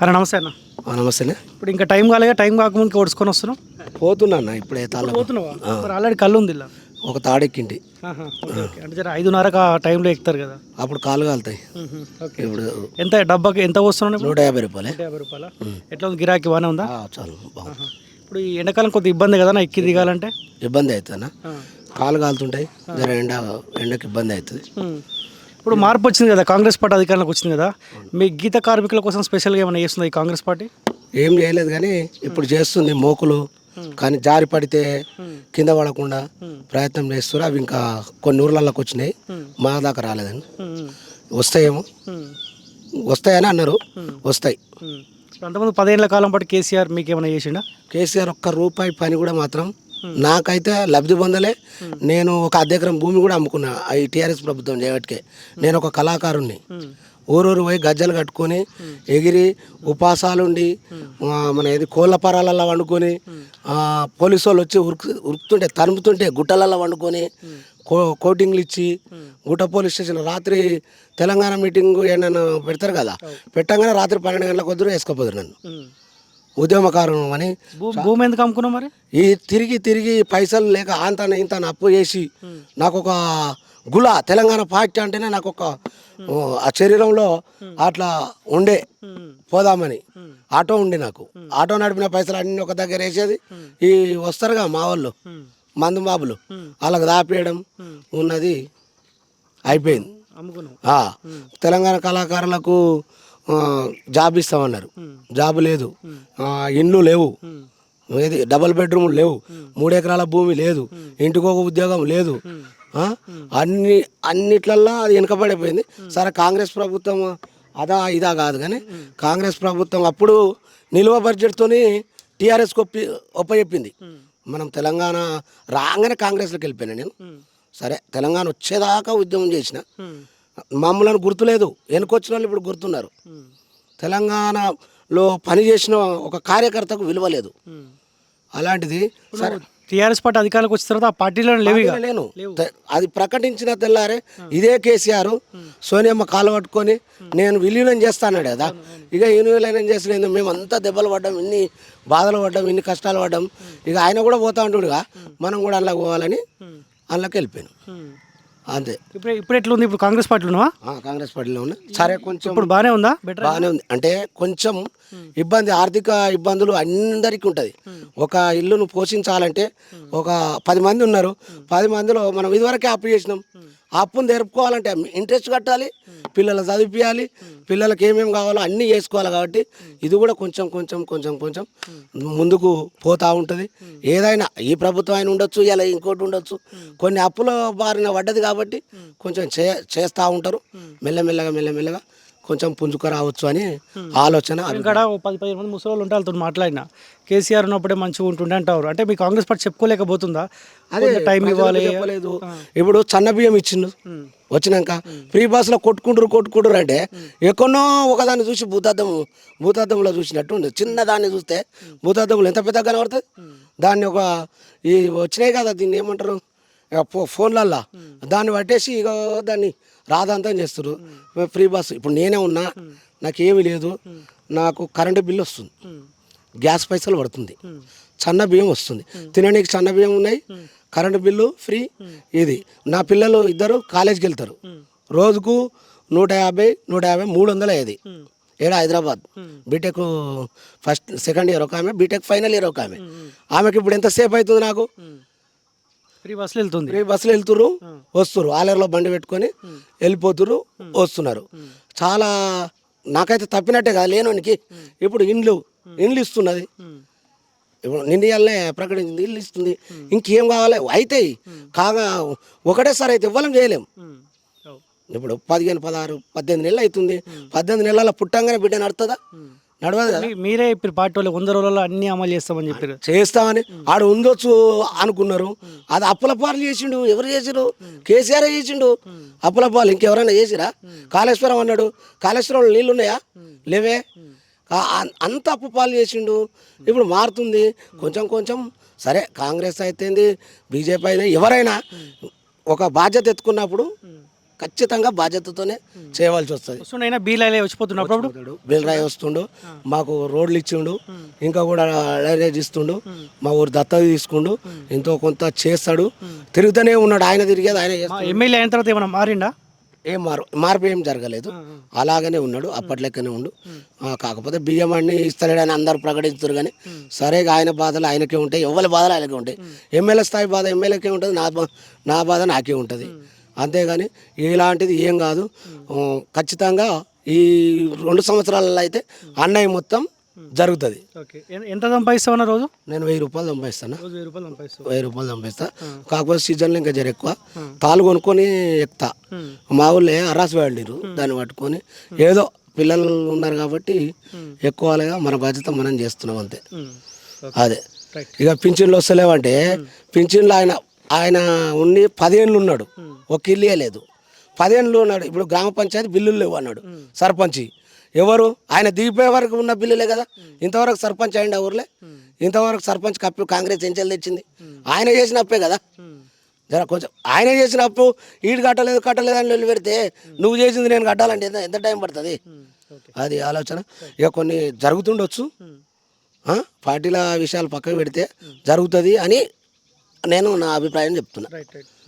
అన్న నమస్తే అన్న. నమస్తేనే. ఇప్పుడు ఇంకా టైం కాలేగా టైం కాకముందుకు ఓడుచుకొని వస్తున్నాం పోతున్నా అన్న ఇప్పుడే తాళ్ళ పోతున్నావా? ఆల్రెడీ కళ్ళు ఉంది ఇలా. ఒక ఓకే. అంటే జర ఐదున్నరకు ఆ టైంలో ఎక్కుతారు కదా? అప్పుడు కాలు కాలుతాయి. ఇప్పుడు ఎంత డబ్బాకి ఎంత వస్తున్నాను ఇప్పుడు? నూట యాభై రూపాయలే. నూట యాభై రూపాయల? ఎట్లా ఉంది? గిరాకీ బాగానే ఉందా? చాలు బాగుంది. ఇప్పుడు ఈ ఎండాకాలం కొద్దిగా ఇబ్బంది కదా నా ఎక్కి దిగాలంటే? ఇబ్బంది అవుతుందన్న. ఆ. కాలు కాలుతుంటాయి. జర ఎండ ఎండకి ఇబ్బంది అవుతుంది. ఇప్పుడు మార్పు వచ్చింది కదా కాంగ్రెస్ పార్టీ అధికారంలోకి వచ్చింది కదా మీ గీత కార్మికుల కోసం స్పెషల్గా ఏమైనా చేస్తుందా ఈ కాంగ్రెస్ పార్టీ ఏం చేయలేదు కానీ ఇప్పుడు చేస్తుంది మోకులు కానీ జారి పడితే కింద పడకుండా ప్రయత్నం చేస్తారు అవి ఇంకా కొన్ని ఊర్లలోకి వచ్చినాయి మా దాకా రాలేదని. వస్తాయేమో. వస్తాయని అన్నారు వస్తాయి అంతకుముందు పదేళ్ళ కాలం పాటు కేసీఆర్ మీకు ఏమైనా చేసిండా కేసీఆర్ ఒక్క రూపాయి పని కూడా మాత్రం నాకైతే లబ్ధి పొందలే. నేను ఒక అర్ధ ఎకరం భూమి కూడా అమ్ముకున్నా ఈ టీఆర్ఎస్ ప్రభుత్వం చేయబట్టికే. నేను ఒక కళాకారుణ్ణి. ఊరూరు పోయి గజ్జలు కట్టుకొని ఎగిరి ఉపాసాలుండి మన ఏది కోళ్ళ పరాలలో వండుకొని పోలీసు వాళ్ళు వచ్చి ఉరుకు ఉరుకుతుంటే తరుముతుంటే గుట్టలలో వండుకొని కో కోటింగ్లు ఇచ్చి గుట్ట పోలీస్ స్టేషన్ రాత్రి తెలంగాణ మీటింగ్ ఏమన్నా పెడతారు కదా? పెట్టంగానే రాత్రి పన్నెండు గంటలకు వద్దు వేసుకోపోదురు నన్ను. మ్మ్. ఉద్యమకారుడు అని భూమి ఎందుకు అమ్ముకున్నావు మరి? ఈ తిరిగి తిరిగి పైసలు లేక ఆంతాన ఇంత అప్పు చేసి నాకు ఒక గుల తెలంగాణ పార్టీ అంటేనే నాకు ఒక ఆ శరీరంలో అట్లా ఉండే. పోదామని. ఆటో ఉండే నాకు. ఆటో నడిపిన పైసలు అన్ని ఒక దగ్గర వేసేది. ఈ వస్తారుగా మా వాళ్ళు. మందు బాబులు వాళ్ళకి దాపేయడం ఉన్నది అయిపోయింది. తెలంగాణ కళాకారులకు జాబ్ ఇస్తామన్నారు. జాబ్ లేదు. ఇండ్లు లేవు. ఏది డబల్ బెడ్రూమ్ లేవు. మూడు ఎకరాల భూమి లేదు. ఇంటికి ఒక ఉద్యోగం లేదు. అన్ని అన్నిట్లల్లో అది వెనకబడిపోయింది. సరే కాంగ్రెస్ ప్రభుత్వం అదా ఇదా కాదు కానీ కాంగ్రెస్ ప్రభుత్వం అప్పుడు నిల్వ బడ్జెట్తోని టీఆర్ఎస్కి ఒప్పి ఒప్పచెప్పింది. మనం తెలంగాణ రాగానే కాంగ్రెస్లోకి వెళ్ళిపోయినా నేను. సరే తెలంగాణ వచ్చేదాకా ఉద్యమం చేసిన. మమ్మల్ని గుర్తులేదు వెనుకొచ్చిన వాళ్ళు ఇప్పుడు గుర్తున్నారు. తెలంగాణలో పనిచేసిన ఒక కార్యకర్తకు విలువ లేదు. అలాంటిది సరే. టీఆర్ఎస్ పార్టీ అధికారంలోకి వచ్చిన తర్వాత ఆ పార్టీలో లేవు. లేను. అది ప్రకటించిన తెల్లారే ఇదే కేసీఆర్ సోనియమ్మ కాలు పట్టుకొని నేను విలీనం చేస్తాన్నాడు కదా. ఇక విలీనం చేసిన మేము అంతా దెబ్బలు పడ్డాం ఇన్ని బాధలు పడ్డాం ఇన్ని కష్టాలు పడ్డాం. ఇక ఆయన కూడా పోతా ఉంటాడుగా మనం కూడా అందులోకి పోవాలని అందులోకి వెళ్ళిపోయాను. అంతే. ఇప్పుడు ఇప్పుడు ఎట్లా ఉంది ఇప్పుడు కాంగ్రెస్ పార్టీలో కాంగ్రెస్ పార్టీలో ఉన్నా సరే కొంచెం ఇప్పుడు బాగానే ఉందా? బెటర్ బాగానే ఉంది. అంటే కొంచెం ఇబ్బంది ఆర్థిక ఇబ్బందులు అందరికీ ఉంటుంది. ఒక ఇల్లును పోషించాలంటే ఒక పది మంది ఉన్నారు. పది మందిలో మనం ఇదివరకే అప్పు చేసినాం. ఆ అప్పును తెరుపుకోవాలంటే ఇంట్రెస్ట్ కట్టాలి పిల్లలు చదివించాలి పిల్లలకి ఏమేమి కావాలో అన్నీ చేసుకోవాలి కాబట్టి ఇది కూడా కొంచెం కొంచెం కొంచెం కొంచెం ముందుకు పోతూ ఉంటుంది. ఏదైనా ఈ ప్రభుత్వం అయినా ఉండొచ్చు ఇలా ఇంకోటి ఉండొచ్చు. కొన్ని అప్పుల బారిన పడ్డది కాబట్టి కొంచెం చే చేస్తూ ఉంటారు. మెల్లమెల్లగా మెల్లమెల్లగా కొంచెం పుంజుకు రావచ్చు అని ఆలోచన ఇక్కడ పది పదిహేను మంది ముసలి వాళ్ళు ఉంటే వాళ్ళతో మాట్లాడినా. కేసీఆర్ ఉన్నప్పుడే మంచిగా ఉంటుండే అంటారు. అంటే మీ కాంగ్రెస్ పార్టీ చెప్పుకోలేకపోతుందా? అదే టైం ఇవ్వాలి. చెప్పలేదు. ఇప్పుడు సన్న బియ్యం ఇచ్చిండు. వచ్చినాక ఫ్రీ బస్సులో కొట్టుకుంటారు కొట్టుకుంటారు అంటే ఎక్కడో ఒకదాన్ని చూసి భూతార్థం భూతార్థంలో చూసినట్టు ఉంది. చిన్న దాన్ని చూస్తే భూతార్థంలో ఎంత పెద్దగా కనబడుతుంది దాన్ని ఒక ఈ వచ్చినాయి కదా దీన్ని ఏమంటారు? ఫోన్లల్లా. దాన్ని పట్టేసి ఇక దాన్ని రాదంతం చేస్తారు ఫ్రీ బస్ ఇప్పుడు నేనే ఉన్నా నాకేమీ లేదు. నాకు కరెంటు బిల్లు వస్తుంది. గ్యాస్ పైసలు పడుతుంది. సన్న బియ్యం వస్తుంది. తినడానికి సన్న బియ్యం ఉన్నాయి కరెంటు బిల్లు ఫ్రీ ఇది. నా పిల్లలు ఇద్దరు కాలేజీకి వెళ్తారు. రోజుకు నూట యాభై నూట యాభై మూడు వందల ఐదు ఏడా Hyderabad. BTech first second year ఒక ఆమె బీటెక్ ఫైనల్ ఇయర్ ఒక ఆమె. ఆమెకి ఇప్పుడు ఎంతసేపు అవుతుంది నాకు? ఫ్రీ బస్సులు వెళ్తుంది. రేపు బస్సులు వెళ్తుర్రు వస్తుర్రు. ఆలర్లో బండి పెట్టుకొని వెళ్ళిపోతుర్రు వస్తున్నారు. చాలా నాకైతే తప్పినట్టే కదా లేనోనికి ఇప్పుడు ఇండ్లు ఇండ్లు ఇస్తున్నది. ఇప్పుడు నిండియాలనే ప్రకటించింది ఇల్లు ఇస్తుంది. ఇంకేం కావాలి? అవుతాయి కాగా ఒకటేసారి అయితే ఇవ్వలేం చేయలేం. ఇప్పుడు పదిహేను పదహారు పద్దెనిమిది నెలలు అవుతుంది. పద్దెనిమిది నెలల పుట్టంగానే బిడ్డ నడుతుందా నడవదు కదా. మీరే ఇప్పుడు పార్టీ వాళ్ళు వంద రోజులలో అన్ని అమలు చేస్తామని చెప్పారు చేస్తామని ఆడు ఉండొచ్చు అనుకున్నారు. అది అప్పుల పాలు చేసిండు. ఎవరు చేసిరు కేసీఆర్ చేసిండు. అప్పుల పాలు ఇంకెవరైనా చేసిరా? కాళేశ్వరం అన్నాడు. కాళేశ్వరంలో నీళ్ళు ఉన్నాయా? లేవే. అంత అప్పు పాలు చేసిండు. ఇప్పుడు మారుతుంది. కొంచెం కొంచెం సరే కాంగ్రెస్ అయితేంది బీజేపీ అయినా ఎవరైనా ఒక బాధ్యత ఎత్తుకున్నప్పుడు ఖచ్చితంగా బాధ్యతతోనే చేయవలసి వస్తుంది. బీలైలే. బిల్రాయి వస్తుండు. మాకు రోడ్లు ఇచ్చిండు. ఇంకా కూడా డ్రైనేజ్ ఇస్తుండు. మా ఊరు దత్తత తీసుకుండు. ఎంతో కొంత చేస్తాడు. తిరుగుతూనే ఉన్నాడు. ఆయన తిరిగేది ఆయన. ఎమ్మెల్యే అయిన తర్వాత ఏమైనా మారిండా? ఏం మారు మార్పు ఏం జరగలేదు. అలాగనే ఉన్నాడు. అప్పట్లెక్కనే ఉండు. కాకపోతే బియ్యం అన్ని ఇస్తలేడని అందరు ప్రకటిస్తారు కానీ సరే ఆయన బాధలు ఆయనకే ఉంటాయి. ఎవరి బాధలు ఆయనకే ఉంటాయి. ఎమ్మెల్యే స్థాయి బాధ ఎమ్మెల్యేకే ఉంటుంది. నా నా బాధ నాకే ఉంటుంది. అంతేగాని ఇలాంటిది ఏం కాదు. ఖచ్చితంగా ఈ రెండు సంవత్సరాలలో అయితే అన్నయ్య మొత్తం జరుగుతుంది. ఎంత సంపాదిస్తావన్న రోజు? నేను వెయ్యి రూపాయలు సంపాదిస్తాను? వెయ్యి రూపాయలు సంపాదిస్తావు. సంపాదిస్తా. కాకపోతే సీజన్లో ఇంకా జర ఎక్కువ. తాళ్ళు కొనుక్కొని ఎక్కుతా. మా ఊళ్ళో అరాసు వెళ్ళిరు దాన్ని పట్టుకొని. ఏదో పిల్లలు ఉన్నారు కాబట్టి ఎక్కువగా మన బాధ్యత మనం చేస్తున్నాం అంతే. అదే. ఇక పింఛన్లు వస్తలేవంటే పింఛన్లు ఆయన ఆయన ఉండి పదేళ్ళు ఉన్నాడు. ఒక ఇల్లు లేదు పదేళ్ళు ఉన్నాడు. ఇప్పుడు గ్రామ పంచాయతీ బిల్లులు లేవు అన్నాడు. సర్పంచ్. ఎవరు? ఆయన దిగిపోయే వరకు ఉన్న బిల్లులే కదా. ఇంతవరకు సర్పంచ్ అయింది ఆ ఊర్లే ఇంతవరకు సర్పంచ్ కప్పు కాంగ్రెస్ ఎంచెలు తెచ్చింది. ఆయన చేసిన అప్పే కదా. జర కొంచెం ఆయన చేసిన అప్పు ఈడు కట్టలేదు కట్టలేదు అని వెళ్ళి పెడితే నువ్వు చేసింది నేను కట్టాలంటే ఎంత టైం పడుతుంది? అది ఆలోచన. ఇక కొన్ని జరుగుతుండొచ్చు. పార్టీల విషయాలు పక్కకు పెడితే జరుగుతుంది అని నేను నా అభిప్రాయం చెప్తున్నా.